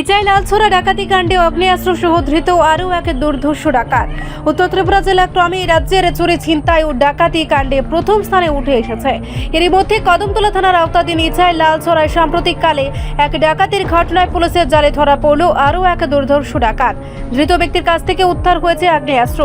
ইচাই লালছড়া ডাকাতি কাণ্ডে অগ্নেয়াস্ত্র সহ ধৃত আরও এক দুর্ধর্ষ ডাকাত। উত্তর ত্রিপুরা জেলা ক্রমেই রাজ্যের চুরি, ছিনতাই ও ডাকাতি কাণ্ডে প্রথম স্থানে উঠে এসেছে। এরই মধ্যে কদমতলা থানার আওতাধীন ইচাই লালছড়ায় সাম্প্রতিককালে এক ডাকাতির ঘটনায় পুলিশের জালে ধরা পড়ল আরও এক দুর্ধর্ষ ডাকাত। ধৃত ব্যক্তির কাছ থেকে উদ্ধার হয়েছে আগ্নেয়াস্ত্র।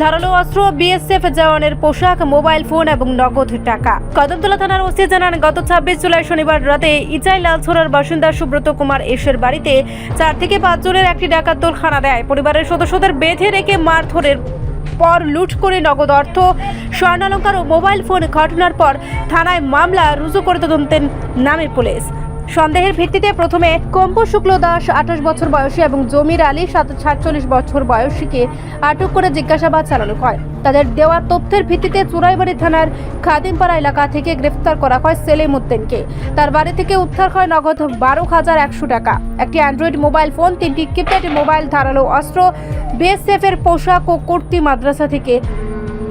ধারালো অস্ত্র, বিএসএফ জওয়ানের পোশাক, মোবাইল ফোন এবং নগদ টাকা। কদমতলা থানার ওসি জানান, গত ছাব্বিশ জুলাই শনিবার রাতে ইচাই লালছড়ার বাসিন্দা সুব্রত কুমার এসের বাড়িতে চার থেকে পাঁচ জনের একটি ডাকাত দল খানা দেয়। পরিবারের সদস্যদের বেঁধে রেখে মারধরের পর লুট করে নগদ অর্থ স্বর্ণালঙ্কার ও মোবাইল ফোন ঘটনার পর থানায় মামলা রুজু করে তদন্তের নামে পুলিশ। সন্দেহের ভিত্তিতে প্রথমে কম্পু শুক্ল দাস আঠাশ বছর বয়সী এবং জমির আলী সাত সাতচল্লিশ বছর বয়সীকে আটক করে জিজ্ঞাসাবাদ চালানো হয়। তাদের দেওয়া তথ্যের ভিত্তিতে চুরাইবাড়ি থানার খাদিমপাড়া এলাকা থেকে গ্রেফতার করা হয় সেলিম উদ্দিনকে। তার বাড়ি থেকে উদ্ধার হয় নগদ বারো হাজার একশো টাকা। একটি অ্যান্ড্রয়েড মোবাইল ফোন, তিনটি কিপ্যাড মোবাইল, ধারালো অস্ত্র বিএসএফ এর পোশাক ও কুর্তি মাদ্রাসা থেকে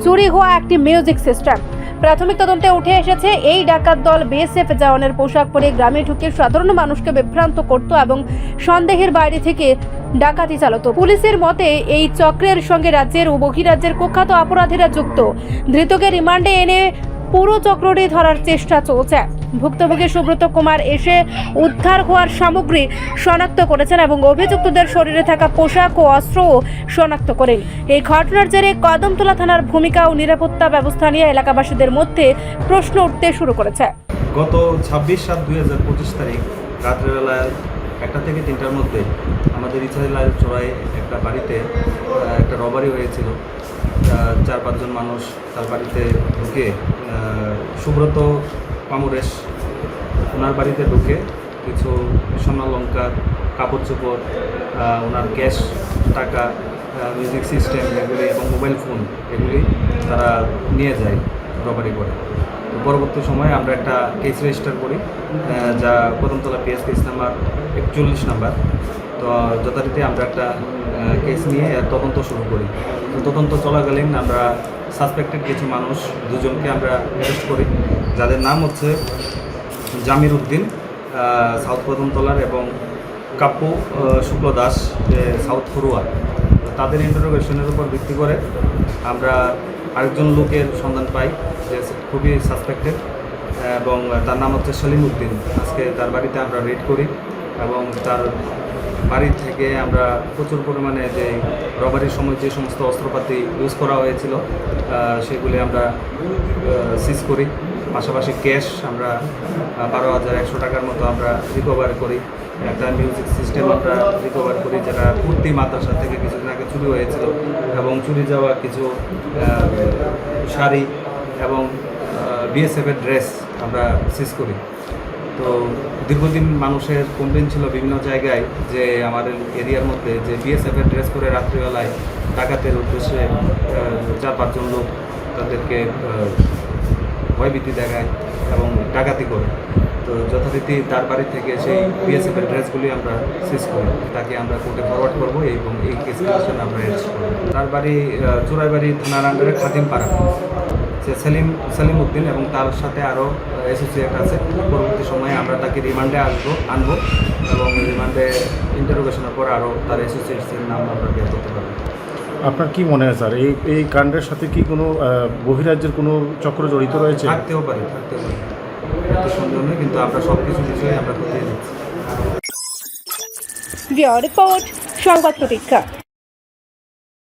চুরি হওয়া একটি মিউজিক সিস্টেম। প্রাথমিক তদন্তে উঠে এসেছে, এই ডাকাত দল বিএসএফ জওয়ানের পোশাক পরে গ্রামে ঢুকে সাধারণ মানুষকে বিভ্রান্ত করত এবং সন্দেহের বাইরে থেকে ডাকাতি চালাতো। পুলিশের মতে, এই চক্রের সঙ্গে রাজ্যের ও বহিরাজ্যের কুখ্যাত অপরাধীরা যুক্ত। ধৃতকে রিমান্ডে এনে পুরো চক্রটি ধরার চেষ্টা চলছে। ভুক্তভোগী সুব্রত কুমার এসে উদ্ধার হওয়ার সামগ্রী শনাক্ত করেছেন এবং অভিযুক্তদের শরীরে থাকা পোশাক ও অস্ত্রও শনাক্ত করেন। এই ঘটনার জেরে কদমতলা থানার ভূমিকা ও নিরাপত্তা ব্যবস্থা নিয়ে এলাকাবাসীদের মধ্যে প্রশ্ন উঠতে শুরু করেছে। গত ছাব্বিশ সাত দুই হাজার পঁচিশ তারিখ রাত্রেবেলা একটা থেকে তিনটার মধ্যে আমাদের ইছাইলাল চড়াই একটা বাড়িতে একটা রবারি হয়েছিল। চার পাঁচজন মানুষ তার বাড়িতে ঢুকে সুব্রত পামুরেশ, ওনার বাড়িতে ঢুকে কিছু স্বর্ণালঙ্কার কাপড় চোপড় ওনার ক্যাশ, টাকা মিউজিক সিস্টেম এগুলি এবং মোবাইল ফোন এগুলি তারা নিয়ে যায় রবারি করে। পরবর্তী সময়ে আমরা একটা কেস রেজিস্টার করি যা কদমতলা পিএস কেস নাম্বার একচল্লিশ নাম্বার তো যথারীতি আমরা একটা কেস নিয়ে তদন্ত শুরু করি। তো তদন্ত চলাকালীন আমরা সাসপেক্টেড কিছু মানুষ দুজনকে আমরা অ্যারেস্ট করি যাদের নাম হচ্ছে জামির উদ্দিন সাউথ কদমতলার এবং আহ, শুক্ল দাস সাউথ ফরুয়া তাদের ইন্টারোগেশনের উপর ভিত্তি করে আমরা আরেকজন লোকের সন্ধান পাই যে খুবই সাসপেক্টেড এবং তার নাম হচ্ছে সলিম উদ্দিন আজকে তার বাড়িতে আমরা রেড করি এবং তার বাড়ি থেকে আমরা প্রচুর পরিমাণে যে রবারির সময় যে সমস্ত অস্ত্রপাতি ইউজ করা হয়েছিল সেগুলি আমরা সিজ করি। পাশাপাশি ক্যাশ আমরা বারো হাজার একশো টাকার মতো আমরা রিকভার করি। একটা মিউজিক সিস্টেম আমরা রিকভার করি যেটা কুর্তি মাদ্রাসা থেকে কিছুদিন আগে চুরি হয়েছিল এবং চুরি যাওয়া কিছু শাড়ি এবং বিএসএফের ড্রেস আমরা সিজ করি। তো দীর্ঘদিন মানুষের কমপ্লেন ছিল বিভিন্ন জায়গায় যে আমাদের এরিয়ার মধ্যে যে বিএসএফের ড্রেস করে রাত্রিবেলায় ডাকাতের উদ্দেশ্যে চার পাঁচজন লোক তাদেরকে ভয়ভীতি দেখায়। এবং ডাকাতি করে। তো যথারীতি তার বাড়ি থেকে সেই বিএসএফের ড্রেসগুলি আমরা সিজ করি। তাকে আমরা কোর্টে ফরওয়ার্ড করব এবং এই কেস আমরা অ্যারেস্ট করব। তার বাড়ি চোরাইবাড়ি থানার আন্ডারে খাদিমপাড়া। যে সেলিম সেলিম উদ্দিন এবং তার সাথে আরও অ্যাসোসিয়েট আছে। পরবর্তী সময়ে আমরা তাকে রিমান্ডে আসব, আনব এবং রিমান্ডে ইন্টারোগেশনের পর আরও তার অ্যাসোসিয়েটসের নাম আমরা বের করতে পারব। আপনার কি মনে হয় স্যার এই এই কাণ্ডের সাথে কি কোনো আহ, বহিরাজ্যের কোনো চক্র জড়িত রয়েছে? থাকতেও পারে থাকতেও পারে। এত সন্দেহ নেই কিন্তু আমরা সব কিছু বিষয়ে আমরা খতিয়ে রিপোর্ট সংবাদ প্রতীক্ষা।